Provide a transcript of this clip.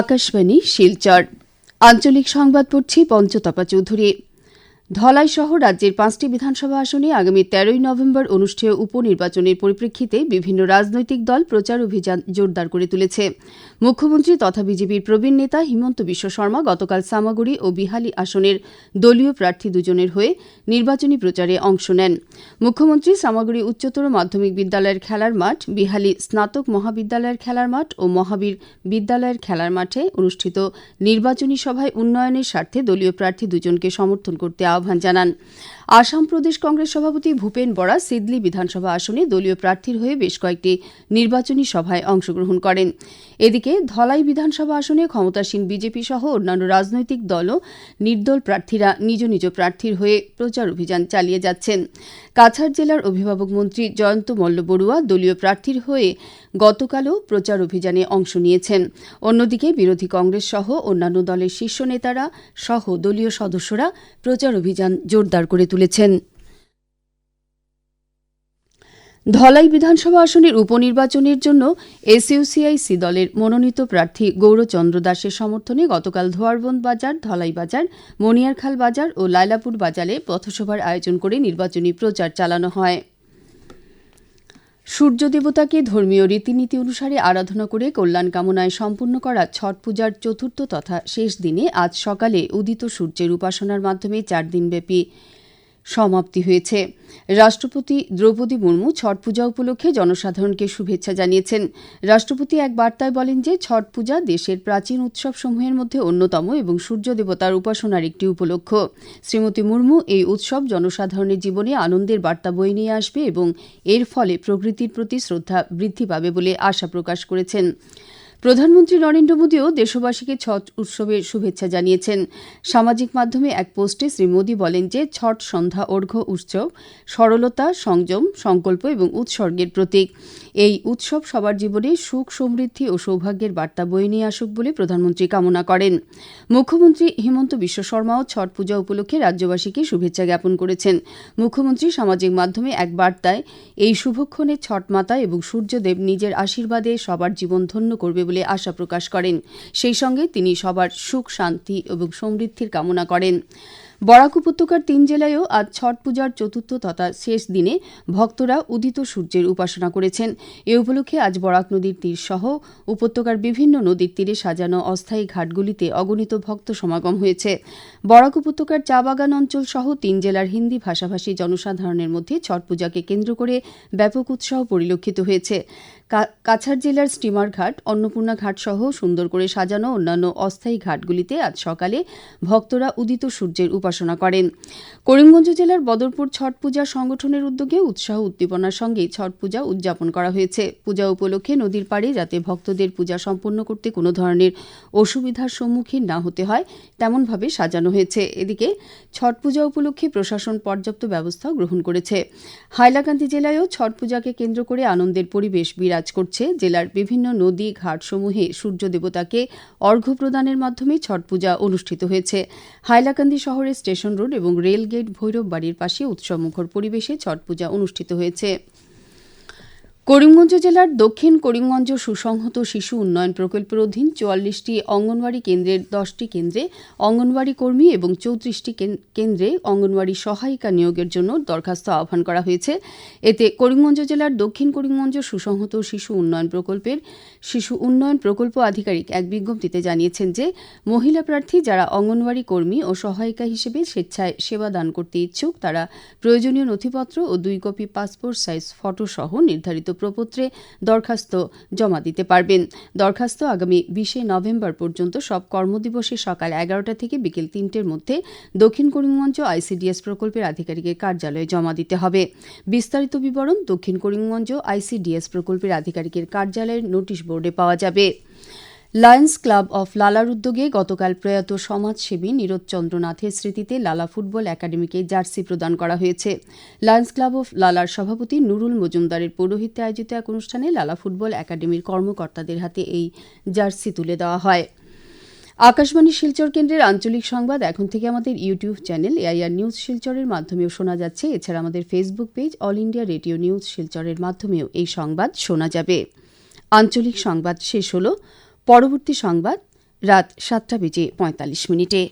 আকাশবাণী শিলচর। আঞ্চলিক সংবাদ পড়ছি পঞ্চতপা চৌধুরী। ধলাই সহ রাজ্যের পাঁচটি বিধানসভা আসনে আগামী তেরোই নভেম্বর অনুষ্ঠেয় উপনির্বাচনের পরিপ্রেক্ষিতে বিভিন্ন রাজনৈতিক দল প্রচার অভিযান জোরদার করে তুলেছে। মুখ্যমন্ত্রী তথা বিজেপির প্রবীণ নেতা হিমন্ত বিশ্ব শর্মা গতকাল সামাগুড়ি ও বিহালি আসনের দলীয় প্রার্থী দুজনের হয়ে নির্বাচনী প্রচারে অংশ নেন। মুখ্যমন্ত্রী সামাগুড়ি উচ্চতর মাধ্যমিক বিদ্যালয়ের খেলার মাঠ, বিহালি স্নাতক মহাবিদ্যালয়ের খেলার মাঠ ও মহাবীর বিদ্যালয়ের খেলার মাঠে অনুষ্ঠিত নির্বাচনী সভায় উন্নয়নের স্বার্থে দলীয় প্রার্থী দুজনকে সমর্থন করতে আহ্বান জানান। আসাম প্রদেশ কংগ্রেস সভাপতি ভূপেন বরা সিদলি বিধানসভা আসনে দলীয় প্রার্থীর হয়ে বেশ কয়েকটি নির্বাচনী সভায় অংশগ্রহণ করেন। এদিকে ধলাই বিধানসভা আসনে ক্ষমতাসীন বিজেপি সহ অন্যান্য রাজনৈতিক দলও নির্দল প্রার্থীরা নিজ নিজ প্রার্থীর হয়ে প্রচার অভিযান চালিয়ে যাচ্ছেন। কাছাড় জেলার অভিভাবক মন্ত্রী জয়ন্ত মল্ল বড়ুয়া দলীয় প্রার্থীর হয়ে গতকালও প্রচার অভিযানে অংশ নিয়েছেন। অন্যদিকে বিরোধী কংগ্রেস সহ অন্যান্য দলের শীর্ষ নেতারা সহ দলীয় সদস্যরা প্রচার অভিযান জোরদার করে তুলেছেন। ধলাই বিধানসভা আসনের উপনির্বাচনের জন্য এসইউসিআইসি দলের মনোনীত প্রার্থী গৌরচন্দ্র দাসের সমর্থনে গতকাল ধোয়ারবন্দ বাজার, ধলাই বাজার, মনিয়ারখাল বাজার ও লাইলাপুর বাজারে পথসভার আয়োজন করে নির্বাচনী প্রচার চালানো হয়। সূর্য দেবতাকে ধর্মীয় রীতিনীতি অনুসারে আরাধনা করে কল্যাণ কামনায় সম্পূর্ণ করা ছট পূজার চতুর্থ তথা শেষ দিনে আজ সকালে উদিত সূর্যের উপাসনার মাধ্যমে চার দিনব্যাপী সমাপ্তি হয়েছে। রাষ্ট্রপতি দ্রৌপদী মুর্মু ছট পূজা উপলক্ষে জনসাধারণকে শুভেচ্ছা জানিয়েছেন। রাষ্ট্রপতি এক বার্তায় বলেন যে, ছট পূজা দেশের প্রাচীন উৎসবসমূহের মধ্যে অন্যতম এবং সূর্য দেবতার উপাসনার একটি উপলক্ষ। শ্রীমতী মুর্মু এই উৎসব জনসাধারণের জীবনে আনন্দের বার্তা বয়ে নিয়ে আসবে এবং এর ফলে প্রকৃতির প্রতি শ্রদ্ধা বৃদ্ধি পাবে বলে আশা প্রকাশ করেছেন। প্রধানমন্ত্রী নরেন্দ্র মোদীও দেশবাসীকে ছট উৎসবের শুভেচ্ছা জানিয়েছেন। সামাজিক মাধ্যমে এক পোস্টে শ্রী মোদী বলেন যে, ছট সন্ধ্যা অর্ঘ্য উৎসব সরলতা, সংযম, সংকল্প এবং উৎসর্গের প্রতীক। এই উৎসব সবার জীবনে সুখ, সমৃদ্ধি ও সৌভাগ্যের বার্তা বয়ে নিয়ে আসুক বলে প্রধানমন্ত্রী কামনা করেন। মুখ্যমন্ত্রী হিমন্ত বিশ্ব শর্মাও ছট পূজা উপলক্ষে রাজ্যবাসীকে শুভেচ্ছা জ্ঞাপন করেছেন। মুখ্যমন্ত্রী সামাজিক মাধ্যমে এক বার্তায়, এই শুভক্ষণে ছট মাতা এবং সূর্যদেব নিজের আশীর্বাদে সবার জীবন ধন্য করবে বলে আশা প্রকাশ করেন। সেই সঙ্গে তিনি সবার সুখ শান্তি এবং সমৃদ্ধির কামনা করেন। বরাক উপত্যকার তিন জেলায়ও আজ ছট পূজার চতুর্থ তথা শেষ দিনে ভক্তরা উদিত সূর্যের উপাসনা করেছেন। এ উপলক্ষে আজ বরাক নদীর তীর সহ উপত্যকার বিভিন্ন নদীর তীরে সাজানো অস্থায়ী ঘাটগুলিতে অগণিত ভক্ত সমাগম হয়েছে। বরাক উপত্যকার চা বাগান অঞ্চল সহ তিন জেলার হিন্দি ভাষাভাষী জনসাধারণের মধ্যে ছট পূজাকে কেন্দ্র করে ব্যাপক উৎসাহ পরিলক্ষিত হয়েছে। কাছাড় জেলার স্টিমার ঘাট, অন্নপূর্ণা ঘাট সহ সুন্দর করে সাজানো অন্যান্য অস্থায়ী ঘাটগুলিতে আজ সকালে ভক্তরা উদিত সূর্যের উপাসনা করেন। করিমগঞ্জ জেলার বদরপুর ছট পূজা সংগঠনের উদ্যোগে উৎসাহ উদ্দীপনার সঙ্গে ছট পূজা উদযাপন করা হয়েছে। পূজা উপলক্ষে নদীর পাড়ে যাতে ভক্তদের পূজা সম্পন্ন করতে কোনো ধরনের অসুবিধার সম্মুখীন না হতে হয়, তেমনভাবে সাজানো হয়েছে। এদিকে ছট পূজা উপলক্ষে প্রশাসন পর্যাপ্ত ব্যবস্থাও গ্রহণ করেছে। হাইলাকান্দি জেলায়ও ছট পূজাকে কেন্দ্র করে আনন্দের পরিবেশ বিরাজ করছে। জেলার বিভিন্ন নদী ঘাটসমূহে সূর্য দেবতাকে অর্ঘ্য প্রদানের মাধ্যমে ছট পূজা অনুষ্ঠিত হয়েছে। হাইলাকান্দি শহরের স্টেশন রোড এবং রেলগেট ভৈরব বাড়ির পাশে উৎসবমুখর পরিবেশে ছট পূজা অনুষ্ঠিত হয়েছে। করিমগঞ্জ জেলার দক্ষিণ করিমগঞ্জ সুসংহত শিশু উন্নয়ন প্রকল্পের অধীন চুয়াল্লিশটি অঙ্গনওয়াড়ি কেন্দ্রের দশটি কেন্দ্রে অঙ্গনওয়াড়ি কর্মী এবং চৌত্রিশটি কেন্দ্রে অঙ্গনওয়াড়ি সহায়িকা নিয়োগের জন্য দরখাস্ত আহ্বান করা হয়েছে। এতে করিমগঞ্জ জেলার দক্ষিণ করিমগঞ্জ সুসংহত শিশু উন্নয়ন প্রকল্পের শিশু উন্নয়ন প্রকল্প আধিকারিক এক বিজ্ঞপ্তিতে জানিয়েছেন যে, মহিলা প্রার্থী যারা অঙ্গনওয়াড়ি কর্মী ও সহায়িকা হিসেবে স্বেচ্ছায় সেবা দান করতে ইচ্ছুক, তারা প্রয়োজনীয় নথিপত্র ও দুই কপি পাসপোর্ট সাইজ ফটোসহ নির্ধারিত প্রপত্রে দরখাস্ত জমা দিতে পারবেন। দরখাস্ত আগামী বিশে নভেম্বর পর্যন্ত সব কর্মদিবসে সকাল এগারোটা থেকে বিকেল তিনটের মধ্যে দক্ষিণ করিমগঞ্জ আইসিডিএস প্রকল্পের আধিকারিকের কার্যালয়ে জমা দিতে হবে। বিস্তারিত বিবরণ দক্ষিণ করিমগঞ্জ আইসিডিএস প্রকল্পের আধিকারিকের কার্যালয়ের নোটিশ বোর্ডে পাওয়া যাবে। লায়ন্স ক্লাব অফ লালার উদ্যোগে গতকাল প্রয়াত সমাজসেবী নীরজচন্দ্রনাথের স্মৃতিতে লালা ফুটবল একাডেমিকে জার্সি প্রদান করা হয়েছে। লায়ন্স ক্লাব অফ লালার সভাপতি নুরুল মজুমদারের পৌরোহিত্যে আয়োজিত এক অনুষ্ঠানে লালা ফুটবল একাডেমির কর্মকর্তাদের হাতে এই জার্সি তুলে দেওয়া হয়। আকাশবাণী শিলচর কেন্দ্রের আঞ্চলিক সংবাদ, এখন থেকে আমাদের ইউটিউব চ্যানেল এআইআর নিউজ শিলচরের মাধ্যমেও শোনা যাচ্ছে। এছাড়া আমাদের Facebook page All India Radio News শিলচরের মাধ্যমেও এই সংবাদ শোনা যাবে। আঞ্চলিক সংবাদ শেষ হলো। পরবর্তী সংবাদ রাত সাতটা বেজে পঁয়তাল্লিশ মিনিটে।